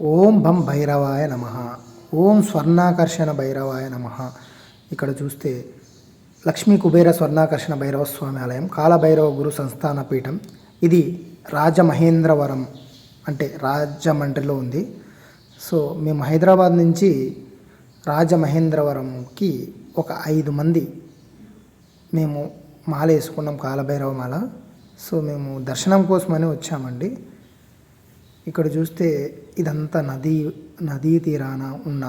ఓం భం భైరవాయ నమ. ఓం స్వర్ణాకర్షణ భైరవాయ నమ. ఇక్కడ చూస్తే లక్ష్మీ కుబేర స్వర్ణాకర్షణ భైరవ స్వామి ఆలయం కాలభైరవ గురు సంస్థాన పీఠం. ఇది రాజమహేంద్రవరం అంటే రాజమండ్రిలో ఉంది. సో మేము హైదరాబాద్ నుంచి రాజమహేంద్రవరంకి ఒక ఐదు మంది మేము మాల వేసుకున్నాం కాలభైరవ మాల. సో మేము దర్శనం కోసమని వచ్చామండి. ఇక్కడ చూస్తే ఇదంతా నదీ నదీ తీరాన ఉన్న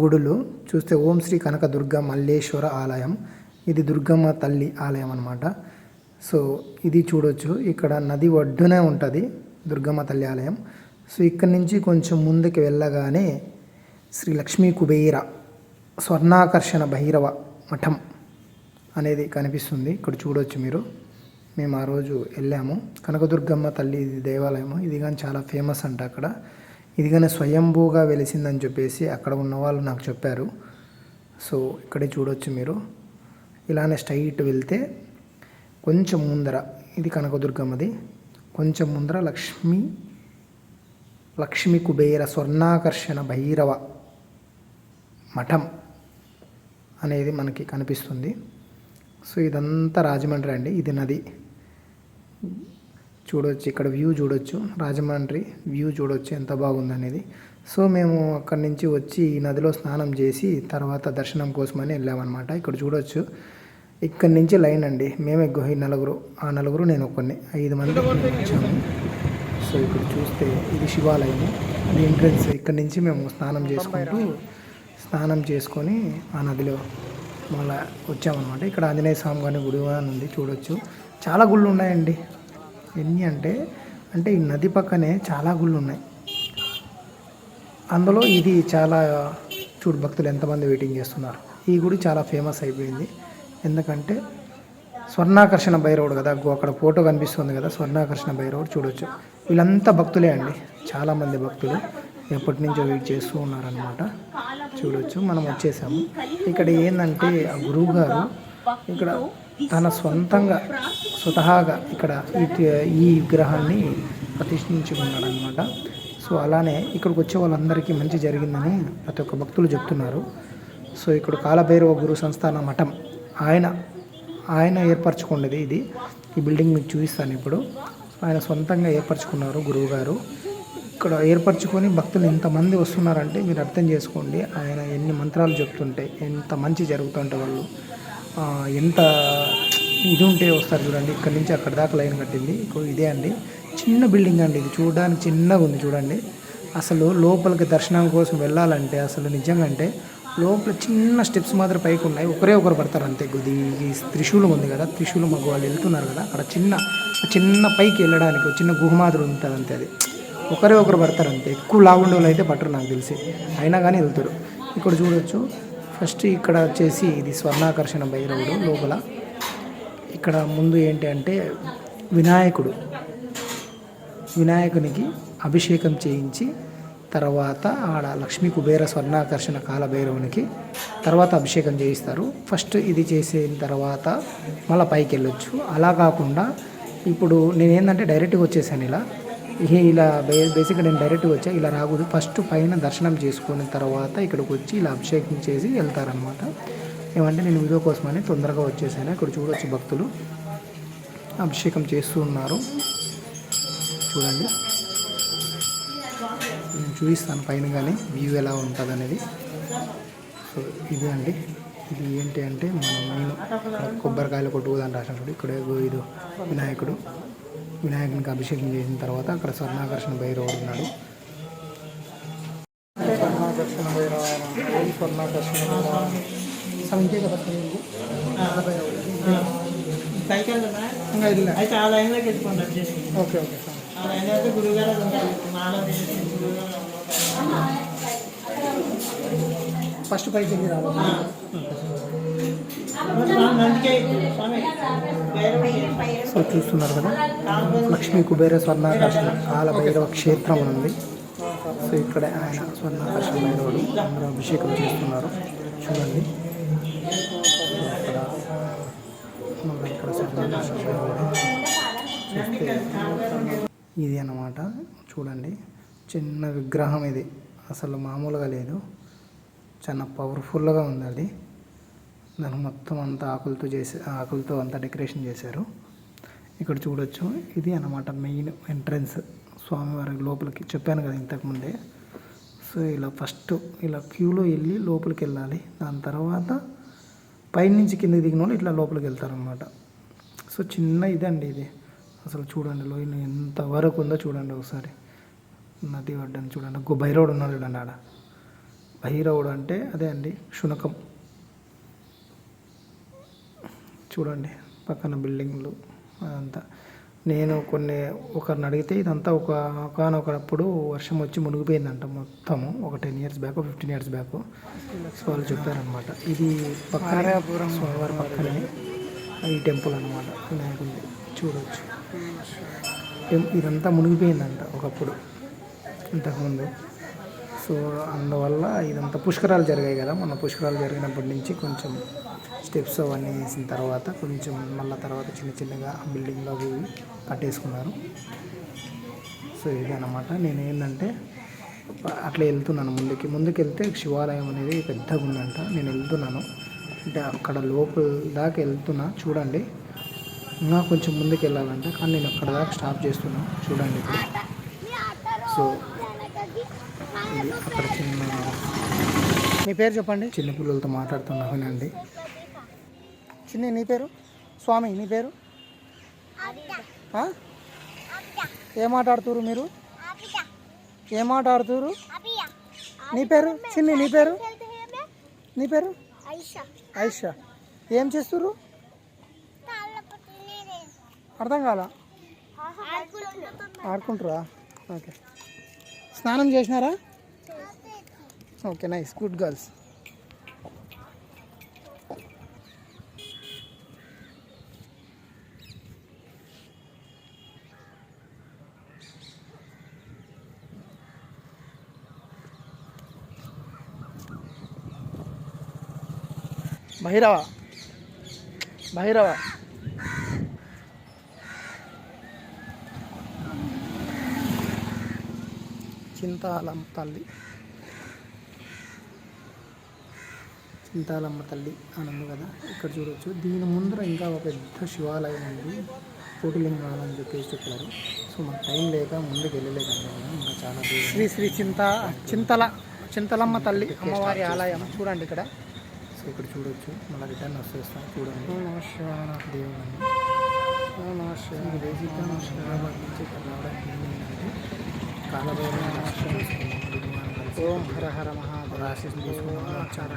గుడులు. చూస్తే ఓం శ్రీ కనక దుర్గ మల్లేశ్వర ఆలయం. ఇది దుర్గమ్మ తల్లి ఆలయం అనమాట సో ఇది చూడొచ్చు. ఇక్కడ నది ఒడ్డునే ఉంటుంది దుర్గమ్మ తల్లి ఆలయం. సో ఇక్కడి నుంచి కొంచెం ముందుకు వెళ్ళగానే శ్రీ లక్ష్మీ కుబేర స్వర్ణాకర్షణ భైరవ మఠం అనేది కనిపిస్తుంది. ఇక్కడ చూడొచ్చు మీరు. మేము ఆ రోజు వెళ్ళాము. కనకదుర్గమ్మ తల్లి దేవాలయము. ఇది కానీ చాలా ఫేమస్ అంట అక్కడ. ఇది కానీ స్వయంభూగా వెలిసిందని చెప్పేసి అక్కడ ఉన్న వాళ్ళు నాకు చెప్పారు. సో ఇక్కడే చూడొచ్చు మీరు. ఇలానే స్ట్రైట్ వెళ్తే కొంచెం ముందర ఇది కనకదుర్గమ్మది. కొంచెం ముందర లక్ష్మీ లక్ష్మి కుబేర స్వర్ణాకర్షణ భైరవ మఠం అనేది మనకి కనిపిస్తుంది. సో ఇదంతా రాజమండ్రి అండి ఇది నది. చూడొచ్చు ఇక్కడ వ్యూ చూడొచ్చు రాజమండ్రి వ్యూ చూడొచ్చు ఎంత బాగుందనేది. సో మేము అక్కడి నుంచి వచ్చి ఈ నదిలో స్నానం చేసి తర్వాత దర్శనం కోసమని వెళ్ళామన్నమాట. ఇక్కడ చూడొచ్చు ఇక్కడి నుంచి లైన్ అండి మేమే ఈ నలుగురు ఆ నలుగురు నేను ఒక్కడిని ఐదు మంది వచ్చాము. సో ఇక్కడ చూస్తే ఇది శివాలయం ఇది ఎంట్రన్స్ ఇక్కడి నుంచి మేము స్నానం చేసుకుంటూ స్నానం చేసుకొని ఆ నదిలో మళ్ళా వచ్చామన్నమాట. ఇక్కడ ఆంజనేయ స్వామి గారి గుడి అని ఉంది చూడొచ్చు. చాలా గుళ్ళు ఉన్నాయండి. ఎన్ని అంటే అంటే ఈ నది పక్కనే చాలా గుళ్ళు ఉన్నాయి. అందులో ఇది చాలా చూడు భక్తులు ఎంతమంది వెయిటింగ్ చేస్తున్నారు. ఈ గుడి చాలా ఫేమస్ అయిపోయింది. ఎందుకంటే స్వర్ణాకర్షణ భైరవుడు కదా అక్కడ ఫోటో కనిపిస్తుంది కదా స్వర్ణాకర్షణ భైరవుడు చూడొచ్చు. వీళ్ళంతా భక్తులే అండి. చాలామంది భక్తులు ఎప్పటి నుంచో వెయిట్ చేస్తూ ఉన్నారనమాట చూడొచ్చు. మనం వచ్చేసాము. ఇక్కడ ఏంటంటే ఆ గురువు గారు ఇక్కడ తన సొంతంగా స్వతహాగా ఇక్కడ ఈ విగ్రహాన్ని ప్రతిష్ఠించుకున్నాడు అనమాట సో అలానే ఇక్కడికి వచ్చే వాళ్ళందరికీ మంచి జరిగిందని ప్రతి ఒక్క భక్తులు చెప్తున్నారు. సో ఇక్కడ కాలభైరవ గురు సంస్థాన మఠం ఆయన ఆయన ఏర్పరచుకున్నది ఇది. ఈ బిల్డింగ్ మీకు చూపిస్తాను ఇప్పుడు. ఆయన సొంతంగా ఏర్పరచుకున్నారు గురువు గారు ఇక్కడ ఏర్పరచుకొని భక్తులు ఎంతమంది వస్తున్నారంటే మీరు అర్థం చేసుకోండి. ఆయన ఎన్ని మంత్రాలు చెప్తుంటే ఎంత మంచి జరుగుతుంటే వాళ్ళు ఎంత ఇది ఉంటే వస్తారు చూడండి. ఇక్కడ నుంచి అక్కడ దాకా లైన్ కట్టింది. ఇదే అండి. చిన్న బిల్డింగ్ అండి ఇది. చూడడానికి చిన్నగా ఉంది చూడండి. అసలు లోపలికి దర్శనం కోసం వెళ్ళాలంటే అసలు నిజంగా అంటే లోపల చిన్న స్టెప్స్ మాత్రం పైకి ఉన్నాయి. ఒకరే ఒకరు పడతారు అంతే. ఇది ఈ త్రిశూలం ఉంది కదా త్రిశూలం మాకు వాళ్ళు వెళ్తున్నారు కదా. అక్కడ చిన్న చిన్న పైకి వెళ్ళడానికి చిన్న గుహ మాదిరి ఉంటుంది అంతే అది. ఒకరే ఒకరు పడతారు అంతే ఎక్కువ లావుండే వాళ్ళు అయితే పట్టరు నాకు తెలిసి. అయినా కానీ వెళ్తారు. ఇక్కడ చూడొచ్చు. ఫస్ట్ ఇక్కడ వచ్చేసి ఇది స్వర్ణాకర్షణ భైరవుడు లోపల. ఇక్కడ ముందు ఏంటి అంటే వినాయకుడు. వినాయకునికి అభిషేకం చేయించి తర్వాత ఆడ లక్ష్మీ కుబేర స్వర్ణాకర్షణ కాలభైరవునికి తర్వాత అభిషేకం చేయిస్తారు. ఫస్ట్ ఇది చేసిన తర్వాత మళ్ళీ పైకి వెళ్ళొచ్చు అలా కాకుండా ఇప్పుడు నేను ఏంటంటే డైరెక్ట్గా వచ్చేసాను ఇలా. ఇలా బే బేసిక్గా నేను డైరెక్ట్గా వచ్చా ఇలా రాకూడదు. ఫస్ట్ పైన దర్శనం చేసుకున్న తర్వాత ఇక్కడికి వచ్చి ఇలా అభిషేకం చేసి వెళ్తారనమాట ఏమంటే నేను వీడియో కోసమని తొందరగా వచ్చేసాను. ఇక్కడ చూడవచ్చు భక్తులు. అభిషేకం చేస్తూ ఉన్నారు. చూడండి. నేను చూపిస్తాను పైన కానీ వ్యూ ఎలా ఉంటుంది అనేది సో ఇది అండి. ఇది ఏంటి అంటే మనం మెయిన్ కొబ్బరికాయలు కొట్టుకోదని రాసినప్పుడు ఇక్కడ ఇది వినాయకుడు. వినాయకునికి అభిషేకం చేసిన తర్వాత అక్కడ స్వర్ణాకర్షణ భైరవుడు ఉన్నాడు. స్వర్ణాకర్షణ భైరవ స్వర్ణాకర్షణ అయితే ఆ లైన్లోకి వెళ్ళిపోండి వచ్చేసి ఓకే ఓకే సార్. ఆ లైన్ అయితే ఫస్ట్ పైకి వెళ్ళి రావాలి. సో చూస్తున్నారు కదా లక్ష్మీ కుబేర స్వర్ణాకర్షణ కాల భైరవ క్షేత్రం అని ఉంది. సో ఇక్కడ ఆయన స్వర్ణాకర్షణ భైరవుడు అందరూ అభిషేకం చేస్తున్నారు. చూడండి. ఇక్కడ ఇక్కడ స్వర్ణాకర్షణ భైరవుడు చూస్తే ఇది అన్నమాట. చూడండి. చిన్న విగ్రహం ఇది. అసలు మామూలుగా లేదు. చాలా పవర్ఫుల్గా ఉంది అది. దాని మొత్తం అంతా ఆకులతో చేసి ఆకులతో అంతా డెకరేషన్ చేశారు. ఇక్కడ చూడొచ్చు ఇది అన్నమాట మెయిన్ ఎంట్రన్స్ స్వామివారి లోపలికి. చెప్పాను కదా ఇంతకుముందే సో ఇలా ఫస్ట్ ఇలా క్యూలో వెళ్ళి లోపలికి వెళ్ళాలి. దాని తర్వాత పైనుంచి కింద దిగిన వాళ్ళు ఇట్లా లోపలికి వెళ్తారనమాట సో చిన్న ఇదండి ఇది. అసలు చూడండి లోయన ఎంత వరకు ఉందో చూడండి ఒకసారి. నది వడ్డని చూడండి గో భైరవుడు ఉన్నాడు చూడండి ఆడ. భైరవుడు అంటే అదే అండి శునకం. చూడండి పక్కన బిల్డింగ్లు అదంతా. నేను కొన్ని ఒకరిని అడిగితే ఇదంతా ఒక ఒకనొకప్పుడు వర్షం వచ్చి మునిగిపోయిందంట మొత్తము. ఒక ten years back fifteen years back. So వాళ్ళు చెప్పారనమాట ఇది పక్కనే స్వామివారి పక్కనే ఈ టెంపుల్ అనమాట వినాయకుడి చూడవచ్చు ఇదంతా మునిగిపోయిందంట ఒకప్పుడు. ఇంతకుముందు. సో అందువల్ల ఇదంతా పుష్కరాలు జరిగాయి కదా. మొన్న పుష్కరాలు జరిగినప్పటి నుంచి కొంచెం స్టెప్స్ అవన్నీ వేసిన తర్వాత కొంచెం మళ్ళీ తర్వాత చిన్న చిన్నగా బిల్డింగ్లో అవి కట్టేసుకున్నారు. సో ఇదనమాట నేను ఏంటంటే అట్లా వెళ్తున్నాను ముందుకి. ముందుకు వెళ్తే శివాలయం అనేది పెద్దగా ఉందంట. నేను వెళ్తున్నాను. అంటే అక్కడ లోపల దాకా వెళ్తున్నా. చూడండి. ఇంకా కొంచెం ముందుకు వెళ్ళాలంటే కానీ నేను అక్కడ దాకా స్టాప్ చేస్తున్నాను చూడండి ఇప్పుడు. సో అక్కడ చిన్న మీ పేరు చెప్పండి. చిన్న పిల్లలతో మాట్లాడుతున్నా వినండి చిన్ని నీ పేరు? స్వామి నీ పేరు? ఏం ఆట ఆడుతురు మీరు? ఏం ఆట ఆడుతురు నీ పేరు? చిన్ని నీ పేరు? నీ పేరు? ఐషా. ఏం చేస్తురు అర్థం కాల? ఆడుకుంటారా ఓకే. స్నానం చేసినారా? Okay nice good girls Bhairava Bhairava Chintalam తల్లి చింతాలమ్మ తల్లి అని ఉంది కదా? ఇక్కడ చూడొచ్చు. దీని ముందర ఇంకా ఒక పెద్ద శివాలయం ఉంది. కోటిలింగాలు అని చెప్పేసి చెప్పారు. సో మాకు టైం లేక ముందుకు వెళ్ళలేదండి ఇంకా చాలా శ్రీ శ్రీ చింత చింతల చింతలమ్మ తల్లి అమ్మవారి ఆలయం చూడండి ఇక్కడ. సో ఇక్కడ చూడొచ్చు. మళ్ళీ రిటర్న్ వచ్చేస్తాం చూడండి. బేసిక్గా మా హైదరాబాద్ నుంచి ఇక్కడ రావడానికి ఏంటంటే కాలభైరవ ఓం హర హర మహాదేవ ఆశీస్సులు తీసుకున్నాం వచ్చారు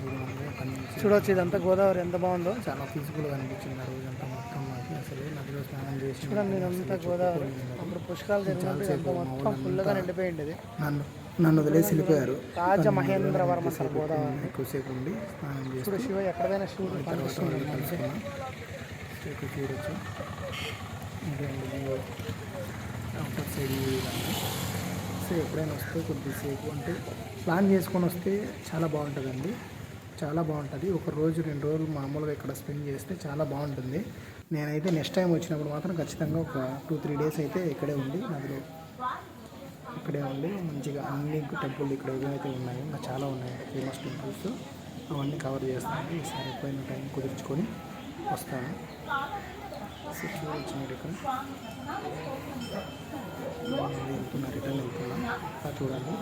గురువారం అక్కడి నుంచి చూడొచ్చు ఇదంతా గోదావరి ఎంత బాగుందో. చాలా పీస్ఫుల్గా అనిపించింది ఆ రోజంతా మొత్తం మాకు అసలు. నదిలో స్నానం చేసి చూడండి ఇదంతా గోదావరి. అప్పుడు పుష్కరాలు జరిగినప్పుడు మొత్తం ఫుల్గా నిండిపోయింది ఇది నన్ను నన్ను వదిలేసి వెళ్ళిపోయారు. రాజ మహేంద్రవరం అసలు గోదావరి. ఎక్కువసేపు ఉండి స్నానం చేసి ఇప్పుడు శివ ఎక్కడైనా శివుడు కనిపిస్తుంది మనకి. కలుసుకున్నాం చూడొచ్చు ఇదండి. వస్తే ఎప్పుడైనా వస్తే కొద్దిసేపు అంటే ప్లాన్ చేసుకొని వస్తే చాలా బాగుంటుందండి. చాలా బాగుంటుంది. ఒక రోజు రెండు రోజులు మామూలుగా ఇక్కడ స్పెండ్ చేస్తే చాలా బాగుంటుంది. నేనైతే నెక్స్ట్ టైం వచ్చినప్పుడు మాత్రం ఖచ్చితంగా ఒక టూ త్రీ డేస్ అయితే ఇక్కడే ఉండి నదిలో ఇక్కడే ఉండి మంచిగా అన్ని టెంపుల్ ఇక్కడ ఏవైతే ఉన్నాయో ఇంకా చాలా ఉన్నాయి. ఫేమస్ టెంపుల్స్ అవన్నీ కవర్ చేస్తాను. ఈసారి ఎప్పుడైనా టైం కుదుర్చుకొని వస్తాను. చూడొచ్చు మీరు ఇక్కడ. వెళ్తున్నా రిటర్న్ వెళ్తున్నా చూడాలి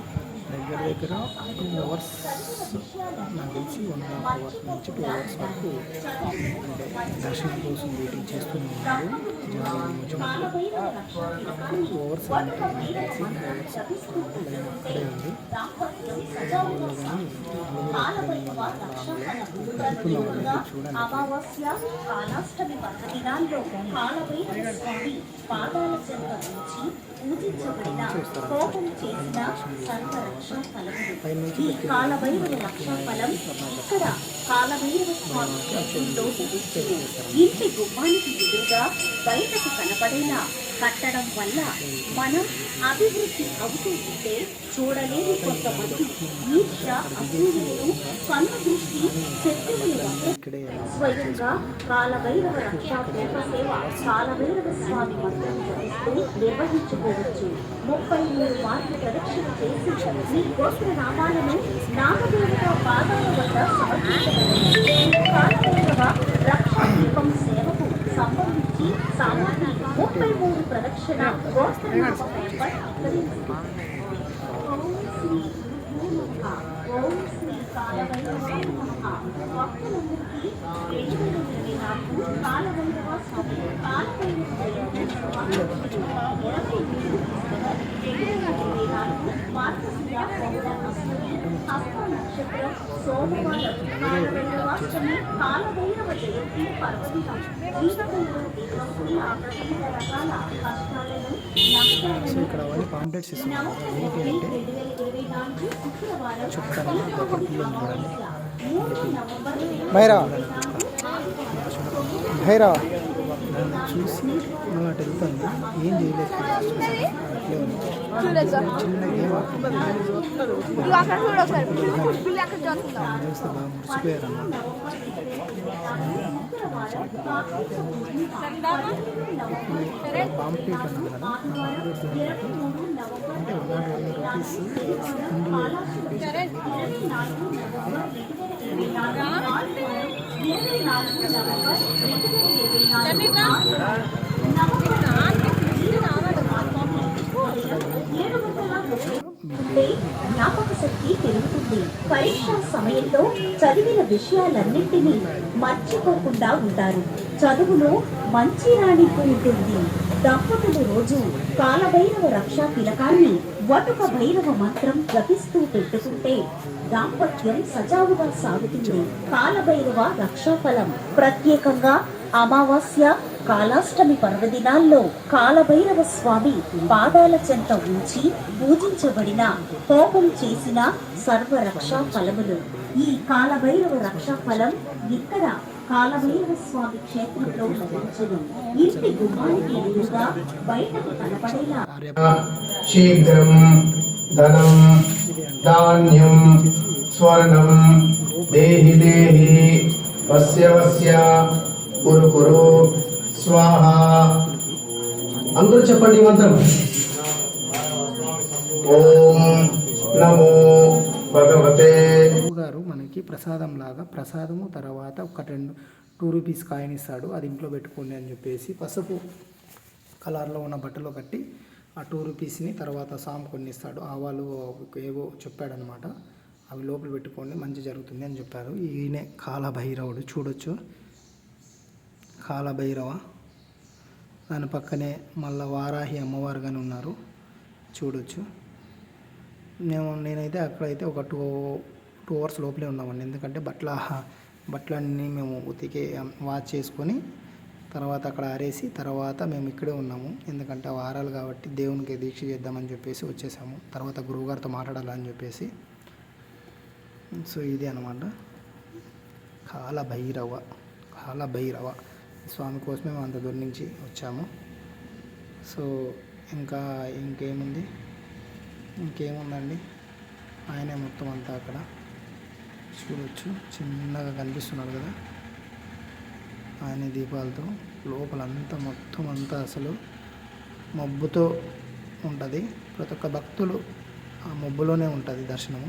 దగ్గర దగ్గర టూ అవర్స్ నాకు తెలిసి వన్ అండ్ హాఫ్ అవర్స్ నుంచి టూ అవర్స్ వరకు అంటే దర్శనం కోసం వెయిటింగ్ చేస్తూనే ఉన్నారు జనవరి వచ్చినప్పుడు టూ అవర్స్ అవర్స్ అక్కడే ఉంది అందువల్ల చూడండి నుంచి పూజించబడిన కోపం చేసిన సర్వరక్షణ ఫలం ఈ కాలభైరవ లక్ష ఫలం ఇక్కడ కాలభైరవ స్వామి ఇంటి గుమ్మానికి ఎదురుగా బయటకు కనపడేలా కట్టడం వల్ల మనం అభివృద్ధి అవుతూ ఉంటే చూడలేని కొంతమంది ఈర్ష అసూయలను కన్ను దృష్టి శత్రువులు స్వయంగా కాలభైరవ రక్షా సేవ కాలభైరవ స్వామి మంత్రం నిర్వహించుకోవచ్చు. ముప్పై మూడు మార్లు ప్రదక్షిణ చేసి మీ గోత్ర నామాలను నామదేవత పాదాల వద్ద సమర్పించగలరు కాలభైరవ రక్షా దీపం సేవకు సంబంధించి సామాన్య ముప్పై కాలభైరవ జయంతి సోమవారం కాలభైరవ జయంతి పర్వదినం జీవితంలో దీపం ఆకర్షణ రకాల కష్టాలను నష్టాలను ఇక్కడ అవన్నీ పాంప్లెట్స్ ఇస్తున్నారు ఏంటి అంటే చెప్తాను చూడండి భైరా భైరా నన్ను చూసి మళ్ళీ అటు వెళ్తుంది ఏం చేయలేదు చిన్న గేమ్ చూస్తే బాగా మురిసిపోయారు అన్నమాట పాంప్లెట్ జ్ఞాపక శక్తి పెరుగుతుంది పరీక్ష సమయంలో చదివిన విషయాలన్నింటినీ మర్చిపోకుండా ఉంటారు చదువులో మంచి రాణింపు ఉంటుంది దంపతులు రోజు కాలభైరవ రక్షా తిలకాన్ని వటుక భైరవ మంత్రం జపిస్తూ పెట్టుకుంటే దాంపత్యం సజావుగా సాగుతుంది. కాలభైరవ రక్షాఫలం ప్రత్యేకంగా అమావాస్య కాలాష్టమి పర్వదినాల్లో కాలభైరవ స్వామి పాదాల చెంత ఉంచి పూజించబడిన కోపం చేసిన సర్వరక్షా ఫలములు. ఈ కాలభైరవ రక్షా ఫలం ఇక్కడ కాలభైరవ స్వామి క్షేత్రంలో లభించదు ఇంటి గుమ్మానికి ఎదురుగా బయటకు కనపడేలా. శీఘ్రం ధనం ధాన్యం స్వర్ణం దేహి దేహి వస్య వస్య కురు కురు స్వాహ. అందరూ చెప్పండి మంత్రం. ఓం నమో భగవతే. గారు మనకి ప్రసాదం లాగా ప్రసాదము తర్వాత ఒక రెండు టూ రూపీస్ కాయిన్ ఇస్తాడు అది ఇంట్లో పెట్టుకోండి అని చెప్పేసి పసుపు కలర్లో ఉన్న బట్టలో కట్టి ఆ టూ రూపీస్ని తర్వాత సామ్ కొన్ని ఇస్తాడు ఆవాలు ఏవో చెప్పాడనమాట. అవి లోపల పెట్టుకోండి మంచి జరుగుతుంది అని చెప్పారు. ఈయనే కాలభైరవుడు చూడొచ్చు. కాలభైరవ. దాని పక్కనే మళ్ళా వారాహి అమ్మవారు కానీ ఉన్నారు. చూడొచ్చు. మేము నేనైతే అక్కడైతే ఒక టూ టూ అవర్స్ లోపలే ఉన్నామండి. ఎందుకంటే బట్టల బట్టలన్నీ మేము ఉతికి వాష్ చేసుకొని తర్వాత అక్కడ ఆరేసి తర్వాత మేము ఇక్కడే ఉన్నాము. ఎందుకంటే వారాలు కాబట్టి దేవునికి దీక్ష చేద్దామని చెప్పేసి వచ్చేసాము. తర్వాత గురువుగారితో మాట్లాడాలని చెప్పేసి. సో ఇది అనమాట కాల భైరవ కాల భైరవ. స్వామి కోసమే మేము అంత దూరం నుంచి వచ్చాము. సో ఇంకా ఇంకేముంది? ఇంకేముందండి? ఆయనే మొత్తం అంతా అక్కడ. చూడొచ్చు. చిన్నగా కనిపిస్తున్నాడు కదా. ఆయన దీపాలతో లోపలంతా మొత్తం అంతా అసలు మబ్బుతో ఉంటుంది. ప్రతి ఒక్క భక్తులు ఆ మబ్బులోనే ఉంటుంది దర్శనము.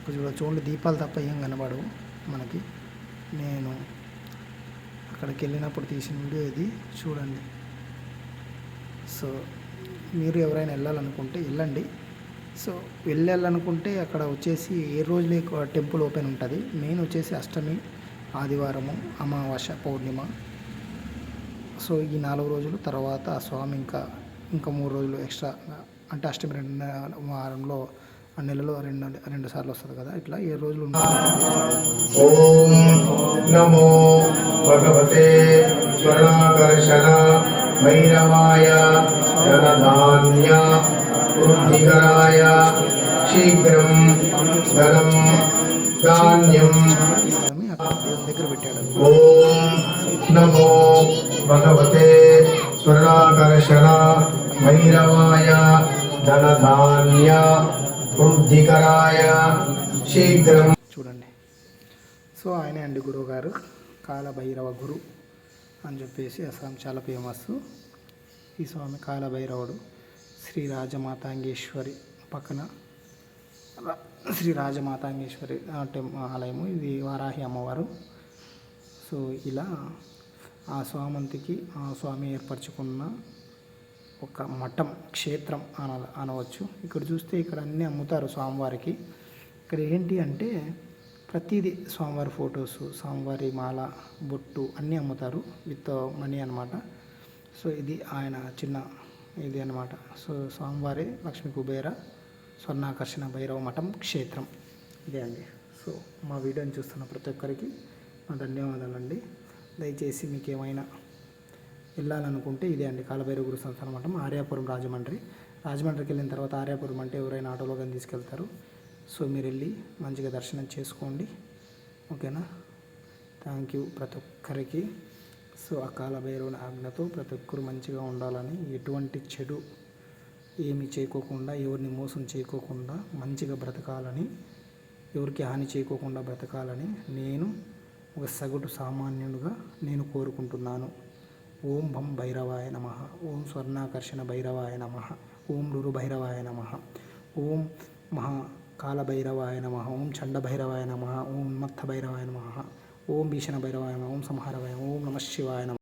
ఇక్కడ చూడొచ్చు. ఓన్లీ దీపాలు తప్ప ఏం కనబడవు మనకి. నేను అక్కడికి వెళ్ళినప్పుడు తీసిన వీడియో ఇది. చూడండి. సో మీరు ఎవరైనా వెళ్ళాలనుకుంటే వెళ్ళండి. సో వెళ్ళాలనుకుంటే అక్కడ వచ్చేసి ఏ రోజులే టెంపుల్ ఓపెన్ ఉంటుంది. మెయిన్ వచ్చేసి అష్టమి ఆదివారము అమావాస్య పౌర్ణిమ. సో ఈ నాలుగు రోజులు తర్వాత ఆ స్వామి ఇంకా ఇంకా మూడు రోజులు ఎక్స్ట్రా అంటే అష్టమి రెండు వారంలో ఆ నెలలో రెండు రెండు సార్లు వస్తుంది కదా ఇట్లా ఏ రోజులు ఉంటుంది. ఓం నమో భగవతే స్వర్ణాకర్షణ భైరవాయ ధనధాన్య. వృద్ధికరాయ శీఘ్రం ధనం ధాన్యం పెట్టాడు ఓం నమో భగవతే స్వర్ణాకర్షణ భైరవాయ ధనధాన్య వృద్ధికరాయ శీఘ్రం చూడండి. సో ఆయన అండి గురువు గారు కాలభైరవ గురు అని చెప్పేసి అస్సాం చాలా ఫేమస్ ఈ స్వామి కాలభైరవుడు. శ్రీ రాజమాతాంగేశ్వరి పక్కన శ్రీ రాజమాతాంగేశ్వరి టెం- ఆలయము. ఇది వారాహి అమ్మవారు. సో ఇలా ఆ స్వామంతికి ఆ స్వామి ఏర్పరచుకున్న ఒక మఠం క్షేత్రం అన అనవచ్చు. ఇక్కడ చూస్తే ఇక్కడ అన్నీ అమ్ముతారు స్వామివారికి. ఇక్కడ ఏంటి అంటే ప్రతిదీ స్వామివారి ఫొటోస్ స్వామివారి మాల బొట్టు అన్నీ అమ్ముతారు విత్ మనీ అన్నమాట. సో ఇది ఆయన చిన్న ఇది అన్నమాట. సో స్వామివారి లక్ష్మీ కుబేర స్వర్ణాకర్షణ భైరవ మఠం క్షేత్రం. ఇదే అండి. సో మా వీడియోని చూస్తున్న ప్రతి ఒక్కరికి మా ధన్యవాదాలండి దయచేసి మీకు ఏమైనా వెళ్ళాలనుకుంటే ఇదే అండి. కాలభైరవ గురు సంస్థ మఠం ఆర్యాపురం రాజమండ్రి. రాజమండ్రికి వెళ్ళిన తర్వాత ఆర్యాపురం అంటే ఎవరైనా ఆటోలో కానీ తీసుకెళ్తారు. సో మీరు వెళ్ళి మంచిగా దర్శనం చేసుకోండి. ఓకేనా? థ్యాంక్ యూ ప్రతి ఒక్కరికి. సో ఆ కాలభైరవుని ఆజ్ఞతో ప్రతి ఒక్కరు మంచిగా ఉండాలని ఎటువంటి చెడు ఏమి చేయకోకుండా ఎవరిని మోసం చేయకోకుండా మంచిగా బ్రతకాలని ఎవరికి హాని చేయకోకుండా బ్రతకాలని నేను ఒక సగటు సామాన్యుడుగా నేను కోరుకుంటున్నాను. ఓం భం భైరవాయ నమ. ఓం స్వర్ణాకర్షణ భైరవాయ నమ. ఓం రురు భైరవాయ నమ. ఓం మహా కాలభైరవాయ నమ. ఓం చండభైరవాయ నమ. ఓం మత్త భైరవాయ నమ. ఓం భీషణ భైరవాయ ఓం సంహారవాయ ఓం నమ శివాయ నమ.